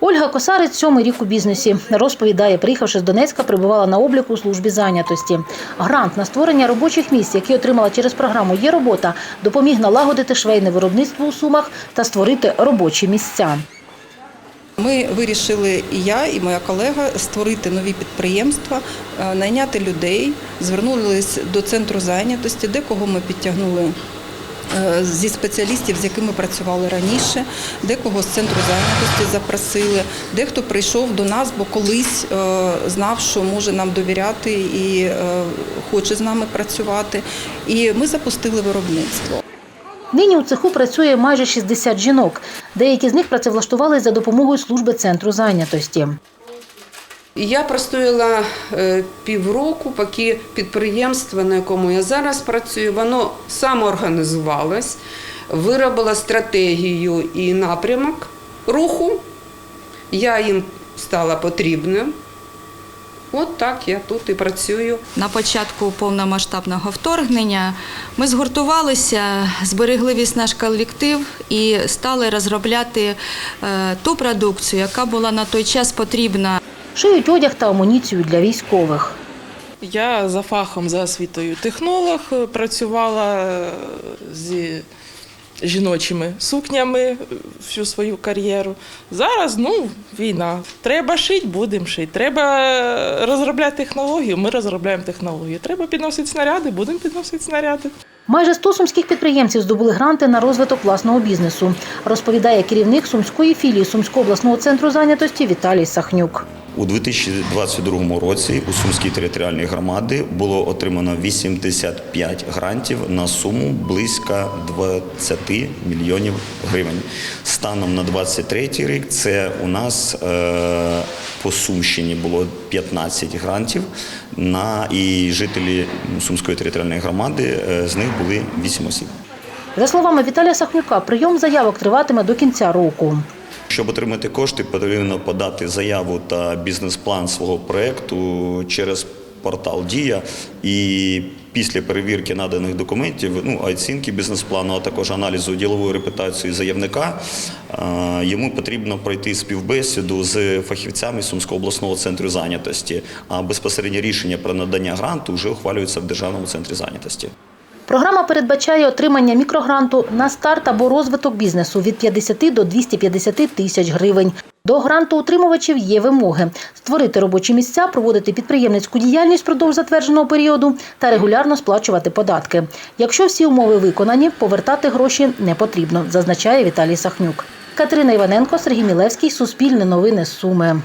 Ольга Косарець сьомий рік у бізнесі. Розповідає, приїхавши з Донецька, прибувала на обліку у службі зайнятості. Грант на створення робочих місць, який отримала через програму Є робота, допоміг налагодити швейне виробництво у Сумах та створити робочі місця. Ми вирішили і я, і моя колега створити нові підприємства, е, найняти людей, звернулися до центру зайнятості, декого ми підтягнули зі спеціалістів, з якими працювали раніше, декого з центру зайнятості запросили, дехто прийшов до нас, бо колись е, знав, що може нам довіряти і е, хоче з нами працювати. І ми запустили виробництво. Нині у цеху працює майже 60 жінок. Деякі з них працевлаштували за допомогою служби центру зайнятості. Я простояла е, півроку, поки підприємство, на якому я зараз працюю, воно самоорганізувалось, виробило стратегію і напрямок руху. Я їм стала потрібна. От так я тут і працюю. На початку повномасштабного вторгнення ми згуртувалися, зберегли весь наш колектив і стали розробляти е, ту продукцію, яка була на той час потрібна. Шиють одяг та амуніцію для військових. Я за фахом за освітою технолог, е, працювала е, зі жіночими сукнями е, всю свою кар'єру. Зараз ну, війна. Треба шити, будемо шити. Треба розробляти технологію, ми розробляємо технологію. Треба підносити снаряди, будемо підносити снаряди. Майже 100 сумських підприємців здобули гранти на розвиток власного бізнесу, розповідає керівник сумської філії Сумського обласного центру зайнятості Віталій Сахнюк. У 2022 році у Сумській територіальній громаді було отримано 85 грантів на суму близько 20 мільйонів гривень. Станом на 23 рік це у нас е, по Сумщині було 15 грантів. На і жителі Сумської територіальної громади е, з них були 8 осіб. За словами Віталія Сахнюка, прийом заявок триватиме до кінця року. Щоб отримати кошти, потрібно подати заяву та бізнес-план свого проєкту через портал Дія. І після перевірки наданих документів, ну оцінки бізнес-плану, а також аналізу ділової репутації заявника, е, йому потрібно пройти співбесіду з фахівцями Сумського обласного центру зайнятості. А безпосереднє рішення про надання гранту вже ухвалюється в Державному центрі зайнятості. Програма передбачає отримання мікрогранту на старт або розвиток бізнесу від 50 до 250 тисяч гривень. До гранту отримувачів є вимоги створити робочі місця, проводити підприємницьку діяльність впродовж затвердженого періоду та регулярно сплачувати податки. Якщо всі умови виконані, повертати гроші не потрібно, зазначає Віталій Сахнюк. Катерина Іваненко, Сергій Мілевський, Суспільне новини Суми.